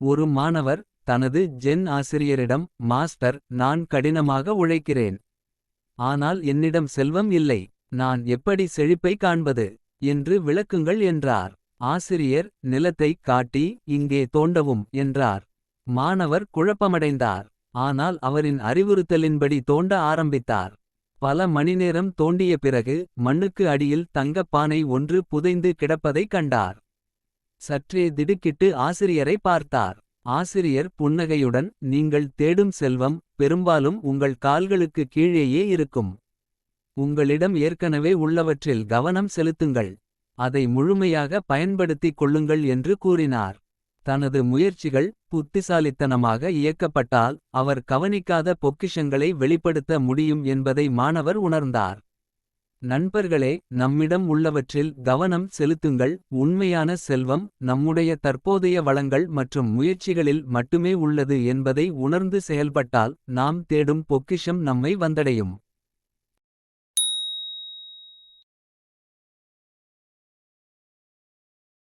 ஒரு மாணவர் தனது ஜென் ஆசிரியரிடம் மாஸ்டர் நான் கடினமாக உழைக்கிறேன். ஆனால் என்னிடம் செல்வம் இல்லை. நான் எப்படி செழிப்பை காண்பது. என்று விளக்குங்கள் என்றார். ஆசிரியர் நிலத்தை காட்டி இங்கே தோண்டவும் என்றார். மாணவர் குழப்பமடைந்தார். ஆனால் அவரின் அறிவுறுத்தலின்படி தோண்ட ஆரம்பித்தார். பல மணிநேரம் தோண்டிய பிறகு மண்ணுக்கு அடியில் தங்கப் பானை ஒன்று புதைந்து கிடப்பதைக் கண்டார். சற்றே திடுக்கிட்டு ஆசிரியரை பார்த்தார். ஆசிரியர் புன்னகையுடன் நீங்கள் தேடும் செல்வம் பெரும்பாலும் உங்கள் கால்களுக்கு கீழேயே இருக்கும். உங்களிடம் ஏற்கனவே உள்ளவற்றில் கவனம் செலுத்துங்கள். அதை முழுமையாக பயன்படுத்திக் கொள்ளுங்கள் என்று கூறினார். தனது முயற்சிகள் புத்திசாலித்தனமாக இயக்கப்பட்டால் அவர் கவனிக்காத பொக்கிஷங்களை வெளிப்படுத்த முடியும் என்பதை மாணவர் உணர்ந்தார். நண்பர்களே நம்மிடம் உள்ளவற்றில் கவனம் செலுத்துங்கள். உண்மையான செல்வம் நம்முடைய தற்போதைய வளங்கள் மற்றும் முயற்சிகளில் மட்டுமே உள்ளது என்பதை உணர்ந்து செயல்பட்டால் நாம் தேடும் பொக்கிஷம் நம்மை வந்தடையும்.